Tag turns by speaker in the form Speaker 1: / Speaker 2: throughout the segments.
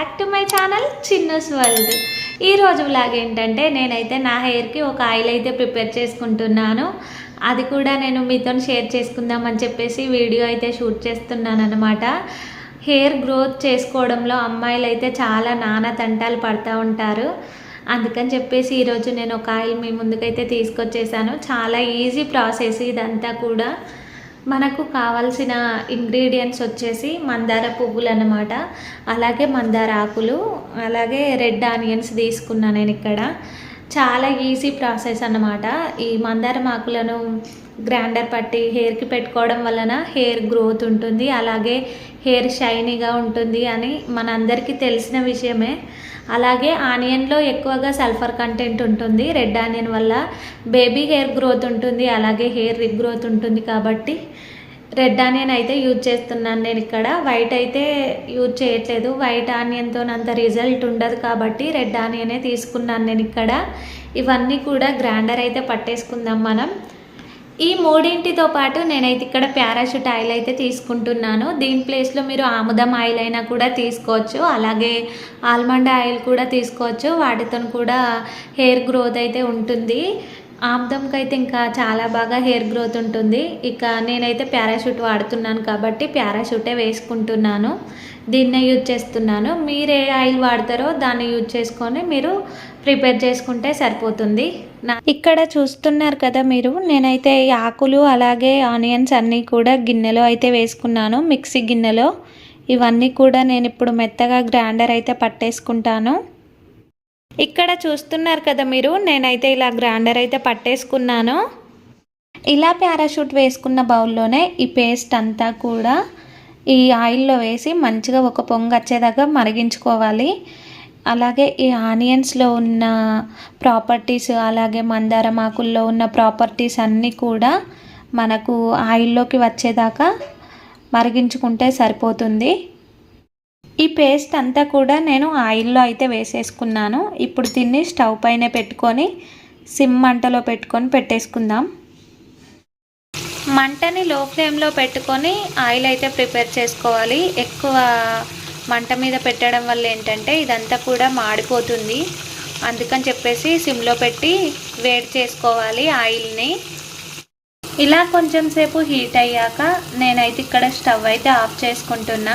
Speaker 1: Back to my channel Chinnas world ఈరోజు vlog ఏంటంటే నేనైతే నా హెయిర్కి ఒక ఆయిల్ అయితే ప్రిపేర్ చేసుకుంటున్నాను. అది కూడా నేను మీతో షేర్ చేసుకుందామని చెప్పేసి వీడియో అయితే షూట్ చేస్తున్నాను అనమాట హెయిర్ గ్రోత్ చేసుకోవడంలో అమ్మాయిలు అయితే చాలా నానా తంటాలు పడుతూ ఉంటారు. అందుకని చెప్పేసి ఈరోజు నేను ఒక ఆయిల్ మీ ముందుకైతే తీసుకొచ్చేసాను. చాలా ఈజీ ప్రాసెస్ ఇదంతా కూడా. మనకు కావాల్సిన ఇంగ్రీడియంట్స్ వచ్చేసి మందార పువ్వులు అన్నమాట అలాగే మందార ఆకులు అలాగే రెడ్ ఆనియన్స్ తీసుకున్నా నేను ఇక్కడ. చాలా ఈజీ ప్రాసెస్ అన్నమాట. ఈ మందారం ఆకులను గ్రైండర్ పట్టి హెయిర్కి పెట్టుకోవడం వలన హెయిర్ గ్రోత్ ఉంటుంది అలాగే హెయిర్ షైనీగా ఉంటుంది అని మనందరికీ తెలిసిన విషయమే. అలాగే ఆనియన్లో ఎక్కువగా సల్ఫర్ కంటెంట్ ఉంటుంది. రెడ్ ఆనియన్ వల్ల బేబీ హెయిర్ గ్రోత్ ఉంటుంది. అలాగే హెయిర్ గ్రోత్ ఉంటుంది కాబట్టి రెడ్ ఆనియన్ అయితే యూజ్ చేస్తున్నాను నేను ఇక్కడ. వైట్ అయితే యూజ్ చేయట్లేదు. వైట్ ఆనియన్తో అంత రిజల్ట్ ఉండదు కాబట్టి రెడ్ ఆనియనే తీసుకున్నాను నేను ఇక్కడ. ఇవన్నీ కూడా గ్రైండర్ అయితే పట్టేసుకుందాం మనం. ఈ మూడింటితో పాటు నేనైతే ఇక్కడ పారాషూట్ ఆయిల్ అయితే తీసుకుంటున్నాను. దీని ప్లేస్లో మీరు ఆముదం ఆయిల్ అయినా కూడా తీసుకోవచ్చు. అలాగే ఆల్మండ్ ఆయిల్ కూడా తీసుకోవచ్చు. వాటితో కూడా హెయిర్ గ్రోత్ అయితే ఉంటుంది. ఆముదంకి అయితే ఇంకా చాలా బాగా హెయిర్ గ్రోత్ ఉంటుంది. ఇక నేనైతే పారాషూట్ వాడుతున్నాను కాబట్టి పారాషూటే వేసుకుంటున్నాను. దీన్నే యూజ్ చేస్తున్నాను. మీరు ఏ ఆయిల్ వాడతారో దాన్ని యూజ్ చేసుకొని మీరు ప్రిపేర్ చేసుకుంటే సరిపోతుంది. ఇక్కడ చూస్తున్నారు కదా మీరు నేనైతే ఈ ఆకులు అలాగే ఆనియన్స్ అన్నీ కూడా గిన్నెలో అయితే వేసుకున్నాను మిక్సీ గిన్నెలో. ఇవన్నీ కూడా నేను ఇప్పుడు మెత్తగా గ్రైండర్ అయితే పట్టేసుకుంటాను. ఇక్కడ చూస్తున్నారు కదా మీరు నేనైతే ఇలా గ్రైండర్ అయితే పట్టేసుకున్నాను. ఇలా పారాషూట్ వేసుకున్న బౌల్లోనే ఈ పేస్ట్ అంతా కూడా ఈ ఆయిల్లో వేసి మంచిగా ఒక పొంగు వచ్చేదాకా మరిగించుకోవాలి. అలాగే ఈ ఆనియన్స్లో ఉన్న ప్రాపర్టీస్ అలాగే మందారం ఆకుల్లో ఉన్న ప్రాపర్టీస్ అన్నీ కూడా మనకు ఆయిల్లోకి వచ్చేదాకా మరిగించుకుంటే సరిపోతుంది. ఈ పేస్ట్ అంతా కూడా నేను ఆయిల్లో అయితే వేసేసుకున్నాను. ఇప్పుడు దీన్ని స్టవ్ పైన పెట్టుకొని సిమ్ మంటలో పెట్టుకొని పెట్టేసుకుందాం. మంటని లో ఫ్లేమ్లో పెట్టుకొని ఆయిల్ అయితే ప్రిపేర్ చేసుకోవాలి. ఎక్కువ మంట మీద పెట్టడం వల్ల ఏంటంటే ఇదంతా కూడా మాడిపోతుంది. అందుకని చెప్పేసి సిమ్లో పెట్టి వేడి చేసుకోవాలి ఆయిల్ని. ఇలా కొంచెం సేపు హీట్ అయ్యాక నేనైతే ఇక్కడ స్టవ్ అయితే ఆఫ్ చేసుకుంటున్నా.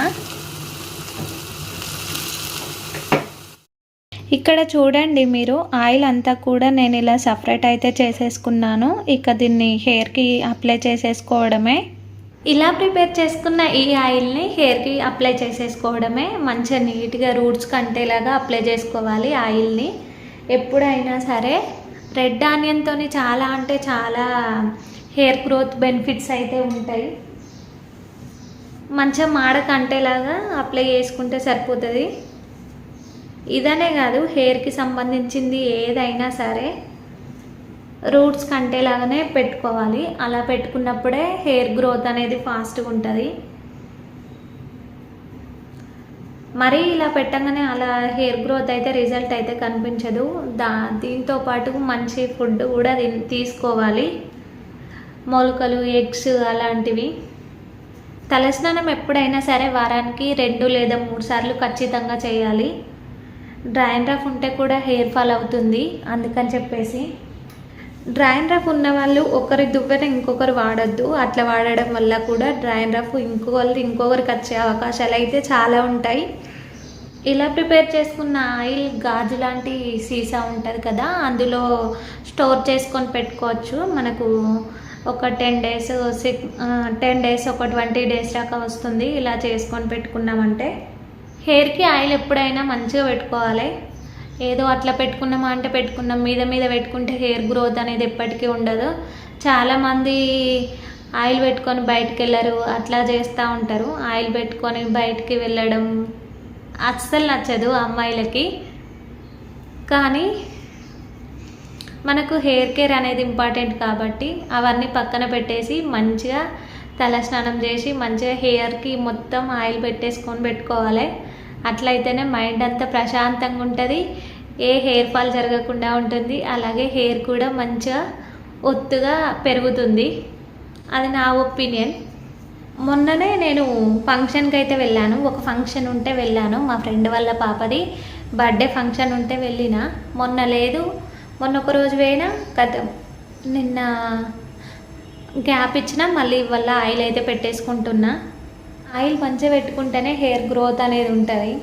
Speaker 1: ఇక్కడ చూడండి మీరు ఆయిల్ అంతా కూడా నేను ఇలా సపరేట్ అయితే చేసేసుకున్నాను. ఇక దీన్ని హెయిర్కి అప్లై చేసేసుకోవడమే. ఇలా ప్రిపేర్ చేసుకున్న ఈ ఆయిల్ని హెయిర్కి అప్లై చేసేసుకోవడమే మంచిగా నీట్గా రూట్స్ కంటేలాగా అప్లై చేసుకోవాలి ఆయిల్ని. ఎప్పుడైనా సరే రెడ్ ఆనియన్తో చాలా అంటే చాలా హెయిర్ గ్రోత్ బెనిఫిట్స్ అయితే ఉంటాయి. మంచిగా మాడ కంటేలాగా అప్లై చేసుకుంటే సరిపోతుంది. ఇదనే కాదు హెయిర్కి సంబంధించింది ఏదైనా సరే రూట్స్ కంటేలాగానే పెట్టుకోవాలి. అలా పెట్టుకున్నప్పుడే హెయిర్ గ్రోత్ అనేది ఫాస్ట్గా ఉంటుంది. మరీ ఇలా పెట్టగానే అలా హెయిర్ గ్రోత్ అయితే రిజల్ట్ అయితే కనిపించదు. దా దీంతో పాటు మంచి ఫుడ్ కూడా తీసుకోవాలి. మొలకలు ఎగ్స్ అలాంటివి. తలస్నానం ఎప్పుడైనా సరే వారానికి రెండు లేదా మూడు సార్లు ఖచ్చితంగా చేయాలి. డ్రైన్ రఫ్ ఉంటే కూడా హెయిర్ ఫాల్ అవుతుంది. అందుకని చెప్పేసి డ్రైన్ రఫ్ ఉన్న వాళ్ళు ఒకరి దువ్వెన ఇంకొకరు వాడద్దు. అట్లా వాడడం వల్ల కూడా డ్రైన్ రఫ్ ఇంకొకరు ఇంకొకరికి వచ్చే అవకాశాలు అయితే చాలా ఉంటాయి. ఇలా ప్రిపేర్ చేసుకున్న ఆయిల్ గాజు లాంటి సీసా ఉంటుంది కదా అందులో స్టోర్ చేసుకొని పెట్టుకోవచ్చు. మనకు ఒక ten days six ten days ఒక ట్వంటీ డేస్ దాకా వస్తుంది ఇలా చేసుకొని పెట్టుకున్నామంటే. హెయిర్కి ఆయిల్ ఎప్పుడైనా మంచిగా పెట్టుకోవాలి. ఏదో అట్లా పెట్టుకున్నామా అంటే పెట్టుకున్నాం. మీద మీద పెట్టుకుంటే హెయిర్ గ్రోత్ అనేది ఎప్పటికీ ఉండదు. చాలామంది ఆయిల్ పెట్టుకొని బయటకు వెళ్ళరు. అట్లా చేస్తూ ఉంటారు. ఆయిల్ పెట్టుకొని బయటికి వెళ్ళడం అస్సలు నచ్చదు అమ్మాయిలకి. కానీ మనకు హెయిర్ కేర్ అనేది ఇంపార్టెంట్ కాబట్టి అవన్నీ పక్కన పెట్టేసి మంచిగా తలస్నానం చేసి మంచిగా హెయిర్కి మొత్తం ఆయిల్ పెట్టేసుకొని పెట్టుకోవాలి. అట్లయితేనే మైండ్ అంతా ప్రశాంతంగా ఉంటుంది. ఏ హెయిర్ ఫాల్ జరగకుండా ఉంటుంది. అలాగే హెయిర్ కూడా మంచిగా ఒత్తుగా పెరుగుతుంది. అది నా ఒపీనియన్. మొన్ననే నేను ఫంక్షన్కి అయితే వెళ్ళాను. ఒక ఫంక్షన్ ఉంటే వెళ్ళాను. మా ఫ్రెండ్ వాళ్ళ పాపది బర్త్డే ఫంక్షన్ ఉంటే వెళ్ళిన. మొన్న లేదు. మొన్న ఒక రోజు పోయినా. గత నిన్న గ్యాప్ ఇచ్చిన. మళ్ళీ ఇవాళ ఆయిల్ అయితే పెట్టేసుకుంటున్నా. ఆయిల్ మంచిగా పెట్టుకుంటేనే హెయిర్ గ్రోత్ అనేది ఉంటుంది.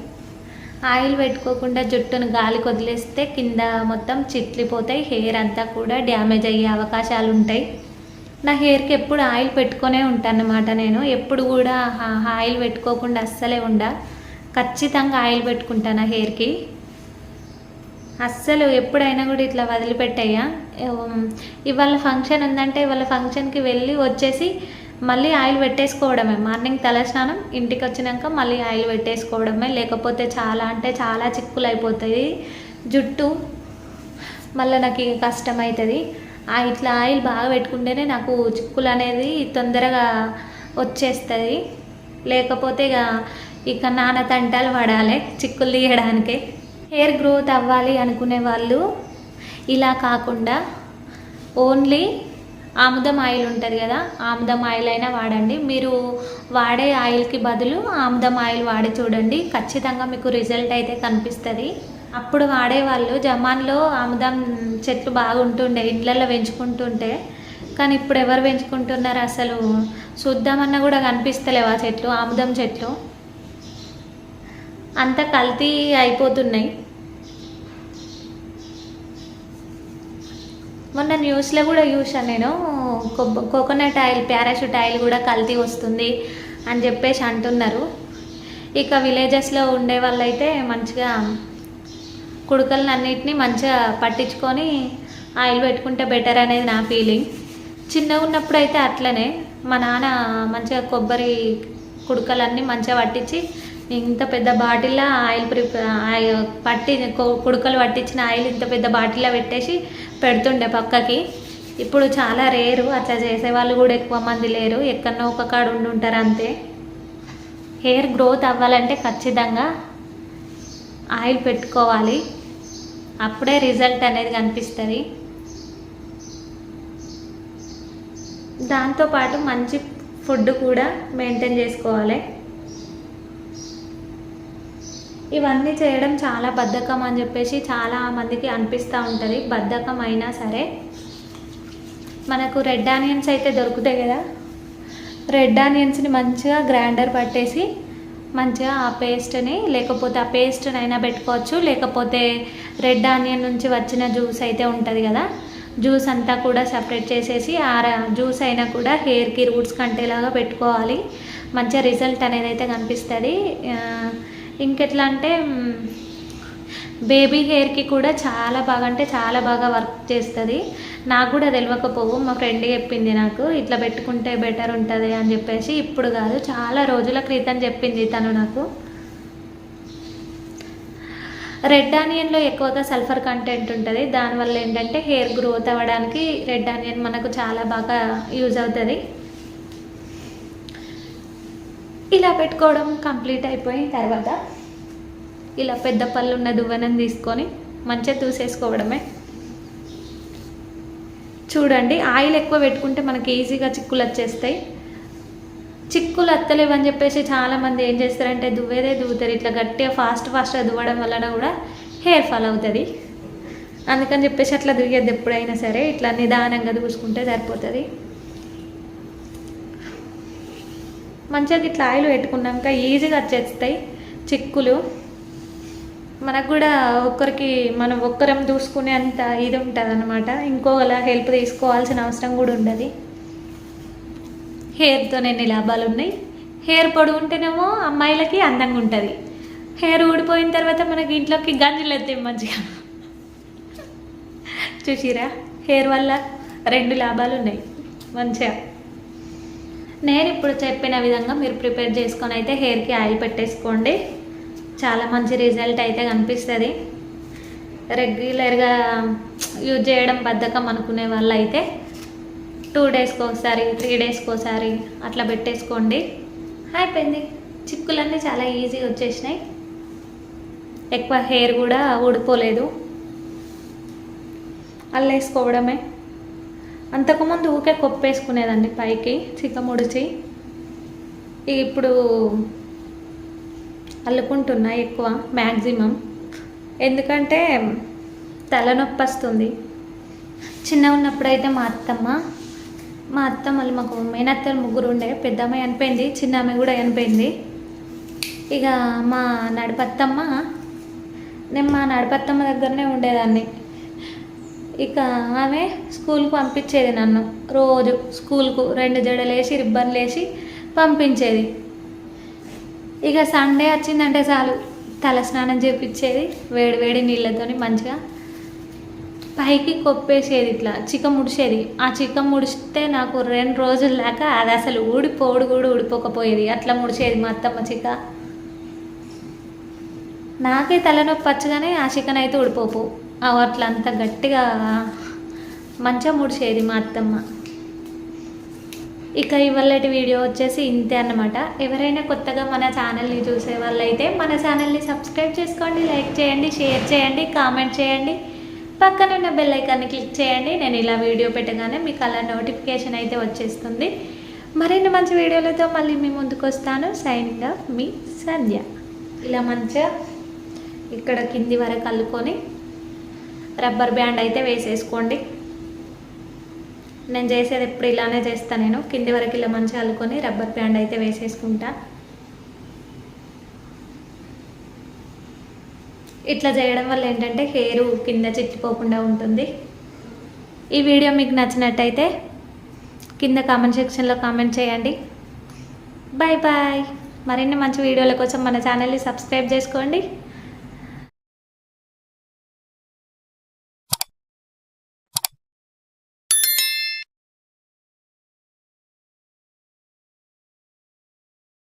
Speaker 1: ఆయిల్ పెట్టుకోకుండా జుట్టును గాలికి వదిలేస్తే కింద మొత్తం చిట్లిపోతాయి హెయిర్ అంతా కూడా డ్యామేజ్ అయ్యే అవకాశాలు ఉంటాయి. నా హెయిర్కి ఎప్పుడు ఆయిల్ పెట్టుకునే ఉంటాను అన్నమాట నేను. ఎప్పుడు కూడా ఆయిల్ పెట్టుకోకుండా అస్సలే ఉండ. ఖచ్చితంగా ఆయిల్ పెట్టుకుంటాను నా హెయిర్కి. అస్సలు ఎప్పుడైనా కూడా ఇట్లా వదిలిపెట్టయ్యా ఇవాళ ఫంక్షన్ ఉందంటే ఇవాళ ఫంక్షన్కి వెళ్ళి వచ్చేసి మళ్ళీ ఆయిల్ పెట్టేసుకోవడమే. మార్నింగ్ తలస్నానం ఇంటికి వచ్చినాక మళ్ళీ ఆయిల్ పెట్టేసుకోవడమే. లేకపోతే చాలా అంటే చాలా చిక్కులు అయిపోతాయి జుట్టు మళ్ళీ నాకు ఇక కష్టం అవుతుంది ఆ ఇట్లా ఆయిల్ బాగా పెట్టుకుంటేనే నాకు చిక్కులు అనేది తొందరగా వచ్చేస్తుంది. లేకపోతే ఇక ఇక నాన్న తంటాలు పడాలి చిక్కులు తీయడానికి. హెయిర్ గ్రోత్ అవ్వాలి అనుకునే వాళ్ళు ఇలా కాకుండా ఓన్లీ ఆముదం ఆయిల్ ఉంటుంది కదా ఆముదం ఆయిల్ అయినా వాడండి. మీరు వాడే ఆయిల్కి బదులు ఆముదం ఆయిల్ వాడి చూడండి. ఖచ్చితంగా మీకు రిజల్ట్ అయితే కనిపిస్తుంది. అప్పుడు వాడేవాళ్ళు జమాన్లో ఆముదం చెట్లు బాగుంటుండే ఇండ్లలో పెంచుకుంటుంటే. కానీ ఇప్పుడు ఎవరు పెంచుకుంటున్నారు అసలు? చూద్దామన్నా కూడా కనిపిస్తలేవు ఆ చెట్లు ఆముదం చెట్లు. అంత కల్తీ అయిపోతున్నాయి. మొన్న న్యూస్లో కూడా చూసాను నేను. కొబ్బ కోకోనట్ ఆయిల్ పారాషూట్ ఆయిల్ కూడా కల్తీ వస్తుంది అని చెప్పేసి అంటున్నారు. ఇక విలేజెస్లో ఉండే వాళ్ళైతే మంచిగా కుడుకలను అన్నిటినీ మంచిగా పట్టించుకొని ఆయిల్ పెట్టుకుంటే బెటర్ అనేది నా ఫీలింగ్ చిన్నగా ఉన్నప్పుడు అయితే అట్లనే. మా నాన్న మంచిగా కొబ్బరి కుడుకలన్నీ మంచిగా పట్టించి ఇంత పెద్ద బాటిల్లో ఆయిల్ ప్రిపే ఆయిల్ పట్టి కుడుకలు పట్టించిన ఆయిల్ ఇంత పెద్ద బాటిల్లో పెట్టేసి పెడుతుండే పక్కకి. ఇప్పుడు చాలా రేరు అట్లా చేసే వాళ్ళు కూడా ఎక్కువ మంది లేరు. ఎక్కడనో ఒక కాడ ఉండి ఉంటారు అంతే. హెయిర్ గ్రోత్ అవ్వాలంటే ఖచ్చితంగా ఆయిల్ పెట్టుకోవాలి. అప్పుడే రిజల్ట్ అనేది కనిపిస్తుంది. దాంతోపాటు మంచి ఫుడ్ కూడా మెయింటైన్ చేసుకోవాలి. ఇవన్నీ చేయడం చాలా బద్ధకం అని చెప్పేసి చాలా మందికి అనిపిస్తూ ఉంటుంది. బద్ధకం అయినా సరే. మనకు రెడ్ ఆనియన్స్ అయితే దొరుకుతాయి కదా. రెడ్ ఆనియన్స్ని మంచిగా గ్రైండర్ పట్టేసి మంచిగా ఆ పేస్ట్ని లేకపోతే ఆ పేస్ట్ని అయినా పెట్టుకోవచ్చు. లేకపోతే రెడ్ ఆనియన్ నుంచి వచ్చిన జ్యూస్ అయితే ఉంటుంది కదా. జ్యూస్ అంతా కూడా సపరేట్ చేసేసి ఆ జ్యూస్ అయినా కూడా హెయిర్కి రూట్స్ కంటేలాగా పెట్టుకోవాలి. మంచిగా రిజల్ట్ అనేది అయితే కనిపిస్తుంది. ఇంకెట్లా అంటే బేబీ హెయిర్కి కూడా చాలా బాగా అంటే చాలా బాగా వర్క్ చేస్తుంది. నాకు కూడా తెలియకపోవు మా ఫ్రెండ్ చెప్పింది నాకు ఇట్లా పెట్టుకుంటే బెటర్ ఉంటుంది అని చెప్పేసి ఇప్పుడు కాదు చాలా రోజుల క్రితం చెప్పింది తను నాకు. రెడ్ ఆనియన్లో ఎక్కువగా సల్ఫర్ కంటెంట్ ఉంటుంది. దానివల్ల ఏంటంటే హెయిర్ గ్రోత్ అవ్వడానికి రెడ్ ఆనియన్ మనకు చాలా బాగా యూజ్ అవుతుంది. ఇలా పెట్టుకోవడం కంప్లీట్ అయిపోయిన తర్వాత ఇలా పెద్ద పళ్ళు ఉన్న దువ్వనం తీసుకొని మంచిగా తూసేసుకోవడమే. చూడండి ఆయిల్ ఎక్కువ పెట్టుకుంటే మనకి ఈజీగా చిక్కులు వచ్చేస్తాయి. చిక్కులు అత్తలేవని చెప్పేసి చాలామంది ఏం చేస్తారంటే దువ్వేదే దువ్వుతారు. ఇట్లా గట్టిగా ఫాస్ట్ ఫాస్ట్గా దువ్వడం వలన కూడా హెయిర్ ఫాల్ అవుతుంది. అందుకని చెప్పేసి అట్లా దువ్వేది ఎప్పుడైనా సరే ఇట్లా నిదానంగా దూసుకుంటే సరిపోతుంది. మంచిగా ఇట్లా ఆయిల్ పెట్టుకున్నాక ఈజీగా వచ్చేస్తాయి చిక్కులు. మనకు కూడా ఒక్కరికి మనం ఒక్కరం చూసుకునే అంత ఇది ఉంటుంది అనమాట ఇంకోలా హెల్ప్ తీసుకోవాల్సిన అవసరం కూడా ఉండదు. హెయిర్తో ఎన్ని లాభాలు ఉన్నాయి? హెయిర్ పొడి ఉంటేనేమో అమ్మాయిలకి అందంగా ఉంటుంది. హెయిర్ ఊడిపోయిన తర్వాత మనకి ఇంట్లోకి గంజులు ఎత్తాయి మంచిగా. చూసిరా? హెయిర్ వల్ల రెండు లాభాలు ఉన్నాయి. మంచిగా. నేను ఇప్పుడు చెప్పిన విధంగా మీరు ప్రిపేర్ చేసుకొని అయితే హెయిర్కి ఆయిల్ పెట్టేసుకోండి. చాలా మంచి రిజల్ట్ అయితే కనిపిస్తుంది. రెగ్యులర్గా యూజ్ చేయడం బద్ధకం అనుకునే వాళ్ళు అయితే టూ డేస్కి ఒకసారి త్రీ డేస్కి ఒకసారి అట్లా పెట్టేసుకోండి. అయిపోయింది. చిక్కులన్నీ చాలా ఈజీగా వచ్చేసినాయి. ఎక్కువ హెయిర్ కూడా ఊడిపోలేదు. అల్లేసుకోవడమే. అంతకుముందు ఊకే కొప్పేసుకునేదండి పైకి చిక్క ముడిచి. ఇప్పుడు అల్లుకుంటున్నా ఎక్కువ మ్యాక్సిమం ఎందుకంటే తలనొప్పి వస్తుంది చిన్న ఉన్నప్పుడైతే మా అత్తమ్మ మా అత్తమ్మలు మాకు మేనత్తలు ముగ్గురు ఉండే పెద్దమ్మ చనిపోయింది చిన్న అమ్మాయి కూడా చనిపోయింది. ఇక మా నడిపత్తమ్మ నేను మా నడిపత్తమ్మ దగ్గరనే ఉండేదాన్ని. ఇక ఆమె స్కూల్కి పంపించేది నన్ను. రోజు స్కూల్కు రెండు జడలు వేసి రిబ్బన్లు వేసి పంపించేది. ఇక సండే వచ్చిందంటే చాలు. తల స్నానం చేపించేది వేడి వేడి నీళ్ళతోని మంచిగా పైకి కొప్పేసేది ఇట్లా చిక్క ముడిసేది. ఆ చిక్క ముడిస్తే నాకు రెండు రోజుల దాకా అది అసలు ఊడిపోడు కూడా ఊడిపోకపోయేది. అట్లా ముడిసేది మా అత్తమ్మ చిక్క. నాకే తలనొప్పి వచ్చగానే ఆ చికెన్ అయితే ఊడిపోపు అట్లా అంత గట్టిగా మంచిగా ముడిచేది మా అత్తమ్మ. ఇక ఇవాళటి వీడియో వచ్చేసి ఇంతే అన్నమాట. ఎవరైనా కొత్తగా మన ఛానల్ని చూసే వాళ్ళైతే మన ఛానల్ని సబ్స్క్రైబ్ చేసుకోండి లైక్ చేయండి షేర్ చేయండి కామెంట్ చేయండి. పక్కన ఉన్న బెల్ ఐకాన్ని క్లిక్ చేయండి. నేను ఇలా వీడియో పెట్టగానే మీకు అలా నోటిఫికేషన్ అయితే వచ్చేస్తుంది. మరిన్ని మంచి వీడియోలతో మళ్ళీ మీ ముందుకు వస్తాను. సైనింగ్ ఆఫ్ మీ సంధ్య ఇలా మంచిగా ఇక్కడ కింది వరకు అల్లుకొని రబ్బర్ బ్యాండ్ అయితే వేసేసుకోండి. నేను చేసేది ఎప్పుడు ఇలానే చేస్తాను నేను. కింది వరకు ఇలా మంచిగా అల్లుకొని రబ్బర్ బ్యాండ్ అయితే వేసేసుకుంటా. ఇట్లా చేయడం వల్ల ఏంటంటే హెయిర్ కింద చిట్టిపోకుండా ఉంటుంది. ఈ వీడియో మీకు నచ్చినట్టయితే కింద కామెంట్ సెక్షన్లో కామెంట్ చేయండి. Bye bye. మరిన్ని మంచి వీడియోల కోసం మన ఛానల్ని సబ్స్క్రైబ్ చేసుకోండి.